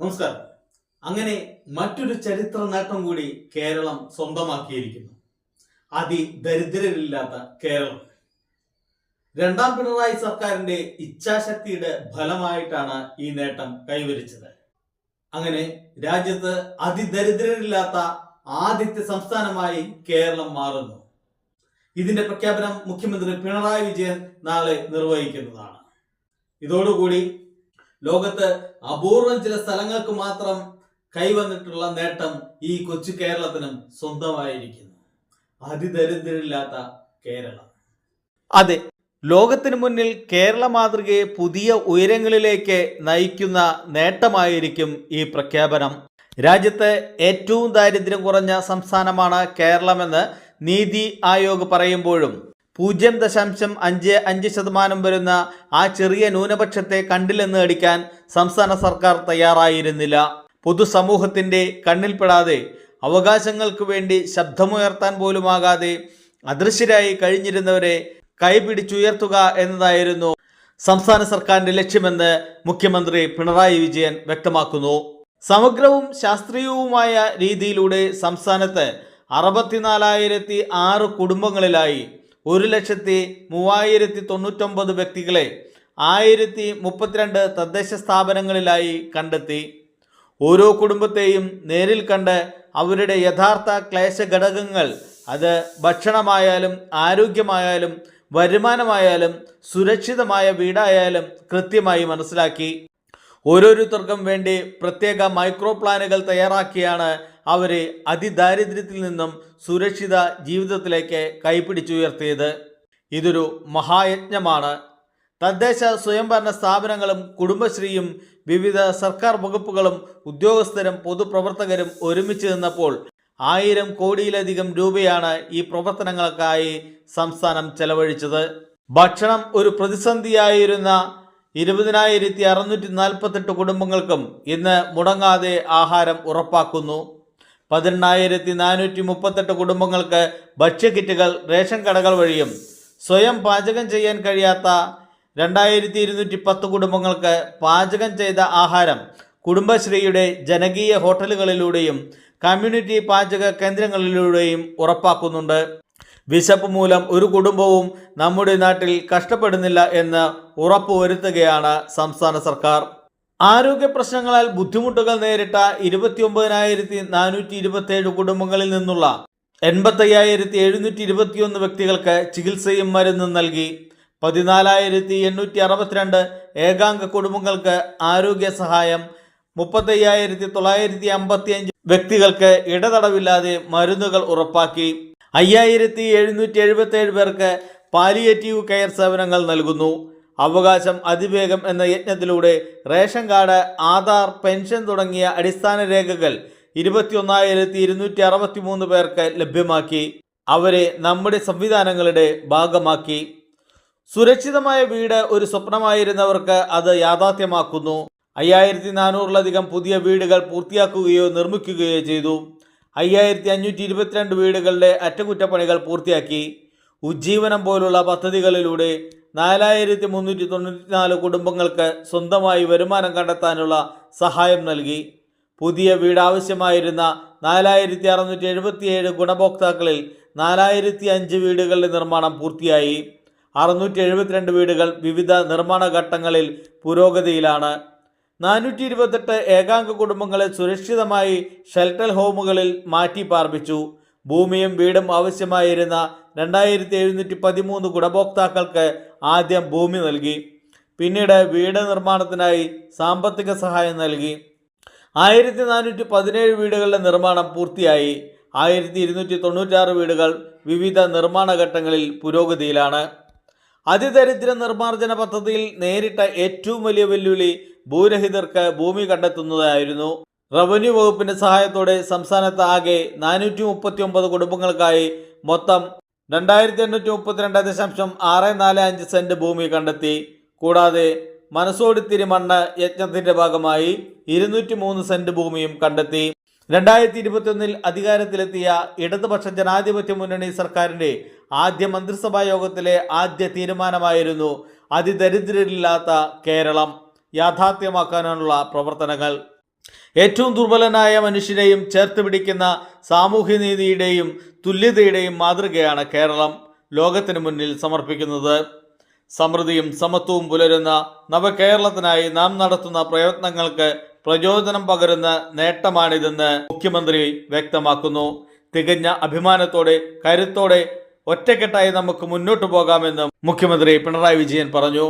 നമസ്കാരം. അങ്ങനെ മറ്റൊരു ചരിത്ര നേട്ടം കൂടി കേരളം സ്വന്തമാക്കിയിരിക്കുന്നു. അതിദരിദ്രരില്ലാത്ത കേരളം. രണ്ടാം പിണറായി സർക്കാരിന്റെ ഇച്ഛാശക്തിയുടെ ഫലമായിട്ടാണ് ഈ നേട്ടം കൈവരിച്ചത്. അങ്ങനെ രാജ്യത്ത് അതിദരിദ്രരില്ലാത്ത ആദ്യത്തെ സംസ്ഥാനമായി കേരളം മാറുന്നു. ഇതിന്റെ പ്രഖ്യാപനം മുഖ്യമന്ത്രി പിണറായി വിജയൻ നാളെ നിർവഹിക്കുന്നതാണ്. ഇതോടുകൂടി ലോകത്ത് അപൂർവം ചില സ്ഥലങ്ങൾക്ക് മാത്രം കൈവന്നിട്ടുള്ള നേട്ടം ഈ കൊച്ചു കേരളത്തിനും സ്വന്തമായിരിക്കുന്നു. അതിദരിദ്രരില്ലാത്ത കേരളം. അതെ ലോകത്തിന് മുന്നിൽ കേരള മാതൃകയെ പുതിയ ഉയരങ്ങളിലേക്ക് നയിക്കുന്ന നേട്ടമായിരിക്കും ഈ പ്രഖ്യാപനം. രാജ്യത്തെ ഏറ്റവും ദാരിദ്ര്യം കുറഞ്ഞ സംസ്ഥാനമാണ് കേരളമെന്ന് നീതി ആയോഗ് പറയുമ്പോഴും പൂജ്യം ദശാംശം അഞ്ച് അഞ്ച് ശതമാനം വരുന്ന ആ ചെറിയ ന്യൂനപക്ഷത്തെ കണ്ടില്ലെന്ന് അടിക്കാൻ സംസ്ഥാന സർക്കാർ തയ്യാറായിരുന്നില്ല. പൊതുസമൂഹത്തിന്റെ കണ്ണിൽപ്പെടാതെ അവകാശങ്ങൾക്ക് വേണ്ടി ശബ്ദമുയർത്താൻ പോലുമാകാതെ അദൃശ്യരായി കഴിഞ്ഞിരുന്നവരെ കൈപിടിച്ചുയർത്തുക എന്നതായിരുന്നു സംസ്ഥാന സർക്കാരിന്റെ ലക്ഷ്യമെന്ന് മുഖ്യമന്ത്രി പിണറായി വിജയൻ വ്യക്തമാക്കുന്നു. സമഗ്രവും ശാസ്ത്രീയവുമായ രീതിയിലൂടെ സംസ്ഥാനത്ത് അറുപത്തിനാലായിരത്തി ആറ് കുടുംബങ്ങളിലായി ഒരു ലക്ഷത്തി മൂവായിരത്തി തൊണ്ണൂറ്റൊമ്പത് വ്യക്തികളെ ആയിരത്തി മുപ്പത്തിരണ്ട് തദ്ദേശ സ്ഥാപനങ്ങളിലായി കണ്ടെത്തി. ഓരോ കുടുംബത്തെയും നേരിൽ കണ്ട് അവരുടെ യഥാർത്ഥ ക്ലേശ ഘടകങ്ങൾ അത് ഭക്ഷണമായാലും ആരോഗ്യമായാലും വരുമാനമായാലും സുരക്ഷിതമായ വീടായാലും കൃത്യമായി മനസ്സിലാക്കി. ഓരോരുത്തർക്കും വേണ്ടി പ്രത്യേക മൈക്രോ പ്ലാനുകൾ തയ്യാറാക്കിയാണ് അവരെ അതിദാരിദ്ര്യത്തിൽ നിന്നും സുരക്ഷിത ജീവിതത്തിലേക്ക് കൈപിടിച്ചുയർത്തിയത്. ഇതൊരു മഹായജ്ഞമാണ്. തദ്ദേശ സ്വയംഭരണ സ്ഥാപനങ്ങളും കുടുംബശ്രീയും വിവിധ സർക്കാർ വകുപ്പുകളും ഉദ്യോഗസ്ഥരും പൊതുപ്രവർത്തകരും ഒരുമിച്ച് നിന്നപ്പോൾ ആയിരം കോടിയിലധികം രൂപയാണ് ഈ പ്രവർത്തനങ്ങൾക്കായി സംസ്ഥാനം ചെലവഴിച്ചത്. ഭക്ഷണം ഒരു പ്രതിസന്ധിയായിരുന്ന ഇരുപതിനായിരത്തി അറുന്നൂറ്റി നാൽപ്പത്തെട്ട് കുടുംബങ്ങൾക്കും ഇന്ന് മുടങ്ങാതെ ആഹാരം ഉറപ്പാക്കുന്നു. പതിനെണ്ണായിരത്തി നാനൂറ്റി മുപ്പത്തെട്ട് കുടുംബങ്ങൾക്ക് ഭക്ഷ്യക്കിറ്റുകൾ റേഷൻ കടകൾ വഴിയും സ്വയം പാചകം ചെയ്യാൻ കഴിയാത്ത രണ്ടായിരത്തി ഇരുന്നൂറ്റി പത്ത് കുടുംബങ്ങൾക്ക് പാചകം ചെയ്ത ആഹാരം കുടുംബശ്രീയുടെ ജനകീയ ഹോട്ടലുകളിലൂടെയും കമ്മ്യൂണിറ്റി പാചക കേന്ദ്രങ്ങളിലൂടെയും ഉറപ്പാക്കുന്നുണ്ട്. വിശപ്പ് മൂലം ഒരു കുടുംബവും നമ്മുടെ നാട്ടിൽ കഷ്ടപ്പെടുന്നില്ല എന്ന് ഉറപ്പുവരുത്തുകയാണ് സംസ്ഥാന സർക്കാർ. ആരോഗ്യ പ്രശ്നങ്ങളാൽ ബുദ്ധിമുട്ടുകൾ നേരിട്ട ഇരുപത്തി ഒമ്പതിനായിരത്തി നാനൂറ്റി ഇരുപത്തിയേഴ് കുടുംബങ്ങളിൽ നിന്നുള്ള എൺപത്തയ്യായിരത്തി എഴുന്നൂറ്റി ഇരുപത്തിയൊന്ന് വ്യക്തികൾക്ക് ചികിത്സയും മരുന്നും നൽകി. പതിനാലായിരത്തി എണ്ണൂറ്റി അറുപത്തിരണ്ട് ഏകാംഗ കുടുംബങ്ങൾക്ക് ആരോഗ്യ സഹായം. മുപ്പത്തയ്യായിരത്തി തൊള്ളായിരത്തി അമ്പത്തി അഞ്ച് വ്യക്തികൾക്ക് ഇടതടവില്ലാതെ മരുന്നുകൾ ഉറപ്പാക്കി. അയ്യായിരത്തി എഴുന്നൂറ്റി എഴുപത്തി ഏഴ് പേർക്ക് പാലിയേറ്റീവ് കെയർ സേവനങ്ങൾ നൽകുന്നു. അവകാശം അതിവേഗം എന്ന യജ്ഞത്തിലൂടെ റേഷൻ കാർഡ് ആധാർ പെൻഷൻ തുടങ്ങിയ അടിസ്ഥാന രേഖകൾ ഇരുപത്തിയൊന്നായിരത്തി ഇരുന്നൂറ്റി അറുപത്തി മൂന്ന് പേർക്ക് ലഭ്യമാക്കി. അവരെ നമ്മുടെ സംവിധാനങ്ങളുടെ ഭാഗമാക്കി. സുരക്ഷിതമായ വീട് ഒരു സ്വപ്നമായിരുന്നവർക്ക് അത് യാഥാർത്ഥ്യമാക്കുന്നു. അയ്യായിരത്തി നാനൂറിലധികം പുതിയ വീടുകൾ പൂർത്തിയാക്കുകയോ നിർമ്മിക്കുകയോ ചെയ്തു. അയ്യായിരത്തി അഞ്ഞൂറ്റി ഇരുപത്തിരണ്ട് വീടുകളുടെ അറ്റകുറ്റപ്പണികൾ പൂർത്തിയാക്കി. ഉജ്ജീവനം പോലുള്ള പദ്ധതികളിലൂടെ നാലായിരത്തി മുന്നൂറ്റി തൊണ്ണൂറ്റിനാല് കുടുംബങ്ങൾക്ക് സ്വന്തമായി വരുമാനം കണ്ടെത്താനുള്ള സഹായം നൽകി. പുതിയ വീട് ആവശ്യമായിരുന്ന നാലായിരത്തി അറുന്നൂറ്റി എഴുപത്തിയേഴ് ഗുണഭോക്താക്കളിൽ നാലായിരത്തി അഞ്ച് വീടുകളുടെ നിർമ്മാണം പൂർത്തിയായി. അറുന്നൂറ്റി എഴുപത്തിരണ്ട് വീടുകൾ വിവിധ നിർമ്മാണ ഘട്ടങ്ങളിൽ പുരോഗതിയിലാണ്. നാനൂറ്റി ഇരുപത്തെട്ട് ഏകാംഗ കുടുംബങ്ങളെ സുരക്ഷിതമായി ഷെൽട്ടർ ഹോമുകളിൽ മാറ്റി പാർപ്പിച്ചു. ഭൂമിയും വീടും ആവശ്യമായിരുന്ന രണ്ടായിരത്തി എഴുന്നൂറ്റി പതിമൂന്ന് ഗുണഭോക്താക്കൾക്ക് ആദ്യം ഭൂമി നൽകി പിന്നീട് വീട് നിർമ്മാണത്തിനായി സാമ്പത്തിക സഹായം നൽകി. ആയിരത്തി നാനൂറ്റി പതിനേഴ് വീടുകളുടെ നിർമ്മാണം പൂർത്തിയായി. ആയിരത്തി ഇരുന്നൂറ്റി തൊണ്ണൂറ്റാറ് വീടുകൾ വിവിധ നിർമ്മാണ ഘട്ടങ്ങളിൽ പുരോഗതിയിലാണ്. അതിദരിദ്ര നിർമ്മാർജന പദ്ധതിയിൽ നേരിട്ട ഏറ്റവും വലിയ വെല്ലുവിളി ഭൂരഹിതർക്ക് ഭൂമി കണ്ടെത്തുന്നതായിരുന്നു. റവന്യൂ വകുപ്പിന്റെ സഹായത്തോടെ സംസ്ഥാനത്ത് ആകെ നാനൂറ്റി കുടുംബങ്ങൾക്കായി മൊത്തം രണ്ടായിരത്തി എണ്ണൂറ്റി മുപ്പത്തിരണ്ട് ദശാംശം ആറ് നാല് അഞ്ച് സെന്റ് ഭൂമി കണ്ടെത്തി. കൂടാതെ മനസ്സോടിത്തിരി മണ്ണ് യജ്ഞത്തിന്റെ ഭാഗമായി ഇരുന്നൂറ്റി മൂന്ന് സെന്റ് ഭൂമിയും കണ്ടെത്തി. രണ്ടായിരത്തി ഇരുപത്തിയൊന്നിൽ അധികാരത്തിലെത്തിയ ഇടതുപക്ഷ ജനാധിപത്യ മുന്നണി സർക്കാരിന്റെ ആദ്യ മന്ത്രിസഭാ യോഗത്തിലെ ആദ്യ തീരുമാനമായിരുന്നു അതിദരിദ്രരില്ലാത്ത കേരളം. യാഥാർത്ഥ്യമാക്കാനുള്ള പ്രവർത്തനങ്ങൾ. ഏറ്റവും ദുർബലനായ മനുഷ്യനെയും ചേർത്ത് പിടിക്കുന്ന സാമൂഹ്യനീതിയുടെയും തുല്യതയുടെയും മാതൃകയാണ് കേരളം ലോകത്തിന് മുന്നിൽ സമർപ്പിക്കുന്നത്. സമൃദ്ധിയും സമത്വവും പുലരുന്ന നവകേരളത്തിനായി നാം നടത്തുന്ന പ്രയത്നങ്ങൾക്ക് പ്രചോദനം പകരുന്ന നേട്ടമാണിതെന്ന് മുഖ്യമന്ത്രി വ്യക്തമാക്കുന്നു. തികഞ്ഞ അഭിമാനത്തോടെ കരുത്തോടെ ഒറ്റക്കെട്ടായി നമുക്ക് മുന്നോട്ടു പോകാമെന്നും മുഖ്യമന്ത്രി പിണറായി വിജയൻ പറഞ്ഞു.